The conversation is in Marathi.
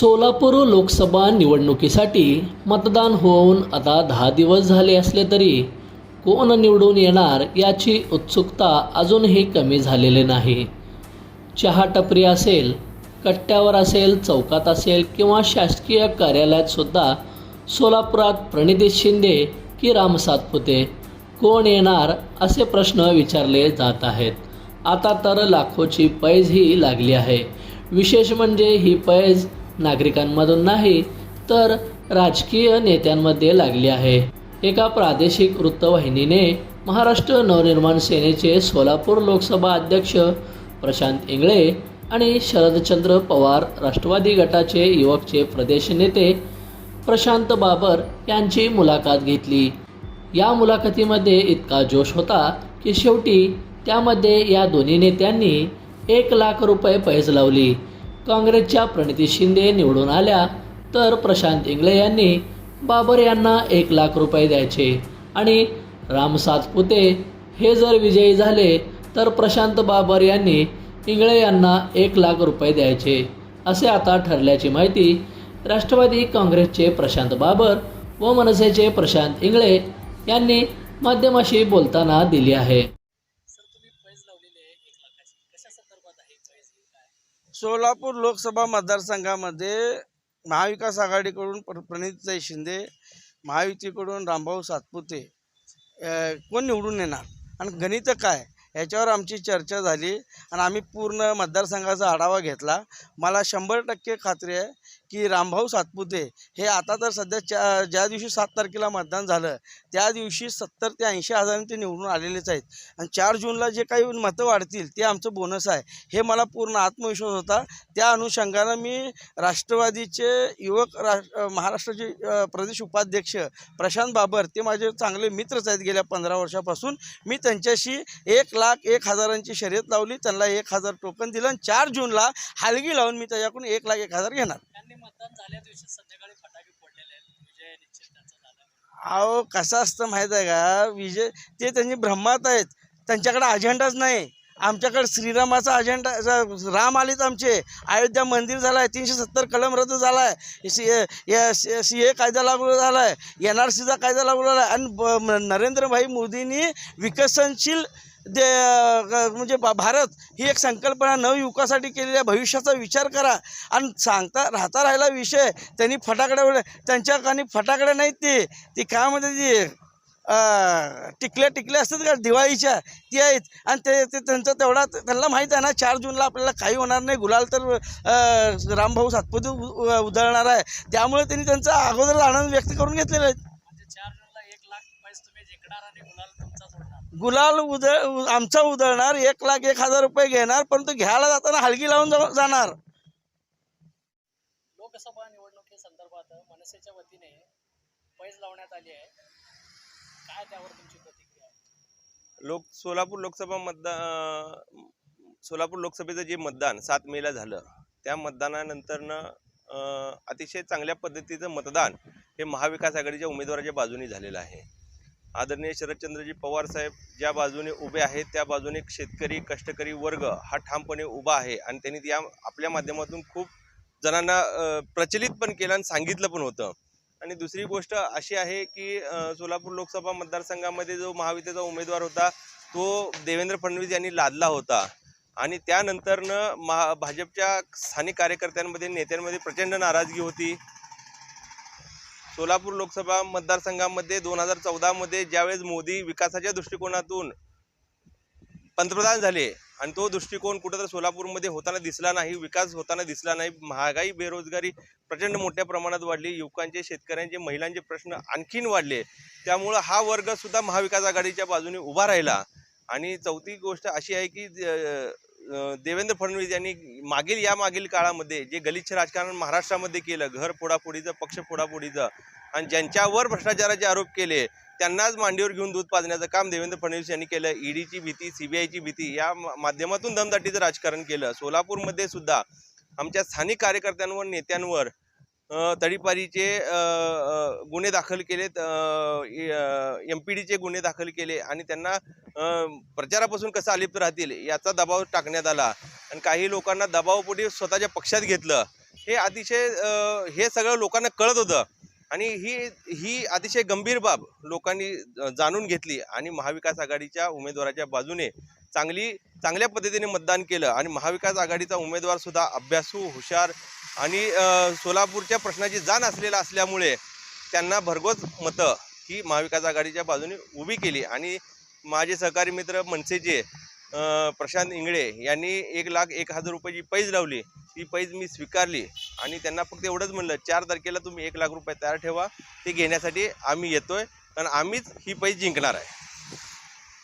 सोलापूर लोकसभा निवडणुकीसाठी मतदान होऊन आता दहा दिवस झाले असले तरी कोण निवडून येणार याची उत्सुकता अजूनही कमी झालेली नाही. चहा टपरी असेल कट्ट्यावर असेल चौकात असेल किंवा शासकीय कार्यालयात सुद्धा सोलापुरात प्रणिती शिंदे की राम सातपुते कोण येणार असे प्रश्न विचारले जात आहेत. आता तर लाखोची पैज ही लागली आहे. विशेष म्हणजे ही पैज नागरिकांमधून नाही तर राजकीय नेत्यांमध्ये लागली आहे. एका प्रादेशिक वृत्तवाहिनीने महाराष्ट्र नवनिर्माण सेनेचे सोलापूर लोकसभा अध्यक्ष प्रशांत इंगळे आणि शरदचंद्र पवार राष्ट्रवादी गटाचे युवकचे प्रदेश नेते प्रशांत बाबर यांची मुलाखत घेतली. या मुलाखतीमध्ये इतका जोश होता की शेवटी त्यामध्ये या दोन्ही नेत्यांनी एक लाख रुपये पैज लावली. काँग्रेसच्या प्रणिती शिंदे निवडून आल्या तर प्रशांत इंगळे यांनी बाबर यांना एक लाख रुपये द्यायचे. आणि राम सातपुते हे जर विजयी झाले तर प्रशांत बाबर यांनी इंगळे यांना एक लाख रुपये द्यायचे असे आता ठरल्याची माहिती राष्ट्रवादी काँग्रेसचे प्रशांत बाबर व मनसेचे प्रशांत इंगळे यांनी माध्यमाशी बोलताना दिली आहे. सोलापूर लोकसभा मतदारसंघामध्ये महाविकास आघाडीकडून प्र प्रणितताई शिंदे महायुतीकडून रामभाऊ सातपुते कोण निवडून येणार? आणि गणित काय? याच्यावर आमची चर्चा झाली आणि आम्ही पूर्ण मतदारसंघाचा आढावा घेतला. मला शंभर टक्के खात्री आहे की रामभाऊ सातपुते हे आता तर सध्या च्या ज्या दिवशी सात तारखेला मतदान झालं त्या दिवशी सत्तर ते ऐंशी हजारांनी ते निवडून आलेलेच आहेत. आणि चार जूनला जे काही मतं वाढतील ते आमचं बोनस आहे. हे मला पूर्ण आत्मविश्वास होता. त्या अनुषंगानं मी राष्ट्रवादीचे युवक राष्ट्र महाराष्ट्राचे प्रदेश उपाध्यक्ष प्रशांत बाबर ते माझे चांगले मित्रच आहेत. गेल्या पंधरा वर्षापासून मी त्यांच्याशी एक लाख एक हजारांची शर्यत लावली. त्यांना एक हजार टोकन दिलं आणि चार जूनला हलगी लावून मी त्याच्याकडून एक लाख एक हजार घेणार. त्यांनी मतदान झाल्या दिवशी संध्याकाळी फटाके फोडलेले आहेत. विजय निश्चित त्यांचा झाला. अहो कसं असतं माहीत आहे का? विजय ते त्यांनी ब्रह्मात आहेत. त्यांच्याकडे अजेंडाच नाही. आमच्याकडे श्रीरामाचा अजेंडा राम आलेत आमचे. अयोध्या मंदिर झालं आहे तीनशे सत्तर कलम रद्द झाला आहे सी सी ए कायदा लागू झाला आहे एन आर सीचा कायदा लागू झाला आहे आणि नरेंद्र भाई नरेंद्रभाई मोदींनी विकसनशील दे म्हणजे भारत ही एक संकल्पना नवयुवकासाठी केलेल्या भविष्याचा विचार करा. आणि सांगता राहता राहिला विषय त्यांनी फटाकडे उडले. त्यांच्या कानी फटाकडे नाहीत ते. ती काय म्हणते ती टिकल्या टिकल्या असतात का? दिवाळीच्या. ती आहेत. आणि ते ते त्यांचं तेवढा त्यांना माहीत आहे ना चार जूनला आपल्याला काही होणार नाही. गुलाल तर रामभाऊ सातपुते उ- उधळणार आहे. त्यामुळे त्यांनी त्यांचा अगोदर आनंद व्यक्त करून घेतलेला आहे म्हणजे चार जूनला एक लाख पैसे तुम्ही जिंकणार आणि गुलाल तुमचा सोडणार गुलाल उधळ आमचा उधळणार एक लाख एक हजार रुपये घेणार परंतु घ्यायला जाताना हलगी लावून जाणार. लोकसभा निवडणुकीसंदर्भात मनसेच्या वतीने पैज लावण्यात आली आहे. काय त्यावर तुमची प्रतिक्रिया आहे? लोक सोलापूर लोकसभा मतदा सोलापूर लोकसभेचं जे मतदान सात मेला झालं त्या मतदानानंतरनं अं, अतिशय चांगल्या पद्धतीचं मतदान हे महाविकास आघाडीच्या उमेदवाराच्या बाजूने झालेलं आहे. आदरणीय शरदचंद्रजी पवार साहेब ज्या बाजूने उभे आहेत त्या बाजूने शेतकरी कष्टकरी वर्ग हा ठामपणे उभा आहे. आणि त्यांनी त्या आपल्या माध्यमातून खूप जणांना प्रचलित पण केलं आणि सांगितलं पण होतं. आणि दुसरी गोष्ट अशी आहे की सोलापूर लोकसभा मतदारसंघामध्ये जो महाविद्याचा उमेदवार होता तो देवेंद्र फडणवीस यांनी लादला होता. आणि त्यानंतरनं महा भाजपच्या स्थानिक कार्यकर्त्यांमध्ये नेत्यांमध्ये प्रचंड नाराजगी होती. सोलापूर लोकसभा मतदारसंघामध्ये दोन हजार चौदामध्ये ज्यावेळेस मोदी विकासाच्या दृष्टिकोनातून पंतप्रधान झाले आणि तो दृष्टिकोन कुठंतरी सोलापूरमध्ये होताना दिसला नाही विकास होताना दिसला नाही महागाई बेरोजगारी प्रचंड मोठ्या प्रमाणात वाढली युवकांचे शेतकऱ्यांचे महिलांचे प्रश्न आणखीन वाढले. त्यामुळं हा वर्ग सुद्धा महाविकास आघाडीच्या बाजूने उभा राहिला. आणि चौथी गोष्ट अशी आहे की देवेंद्र फडणवीस यांनी मागील या मागील काळामध्ये जे गलिच्छ राजकारण महाराष्ट्रामध्ये केलं घर फोडाफोडीचं पक्ष फोडाफोडीचं आणि ज्यांच्यावर भ्रष्टाचाराचे आरोप केले त्यांनाच मांडीवर घेऊन दूध पाजण्याचं काम देवेंद्र फडणवीस यांनी केलं. ईडीची भीती सीबीआयची भीती या माध्यमातून दमदाटीचं राजकारण केलं. सोलापूरमध्ये सुद्धा आमच्या स्थानिक कार्यकर्त्यांवर नेत्यांवर तडीपारीचे गुन्हे दाखल केलेत. एम पी डीचे गुन्हे दाखल केले आणि त्यांना प्रचारापासून कसं अलिप्त राहतील याचा दबाव टाकण्यात आला. आणि काही लोकांना दबावपोटी स्वतःच्या पक्षात घेतलं. हे अतिशय हे सगळं लोकांना कळत होतं. आणि ही ही अतिशय गंभीर बाब लोकांनी जाणून घेतली आणि महाविकास आघाडीच्या उमेदवाराच्या बाजूने चांगली चांगल्या पद्धतीने मतदान केलं आणि महाविकास आघाडीचा उमेदवारसुद्धा अभ्यासू हुशार आणि सोलापूरच्या प्रश्नाची जाण असलेला असल्यामुळे त्यांना भरघोस मतं ही महाविकास आघाडीच्या बाजूने उभी केली. आणि माझे सहकारी मित्र मनसेचे प्रशांत इंगळे यांनी एक लाख एक हजार रुपयाची पैज लावली. ती पैज मी स्वीकारली आणि त्यांना फक्त एवढंच म्हणलं चार तारखेला तुम्ही एक लाख रुपये तयार ठेवा ते घेण्यासाठी आम्ही येतोय. कारण आम्हीच ही पैज जिंकणार आहे.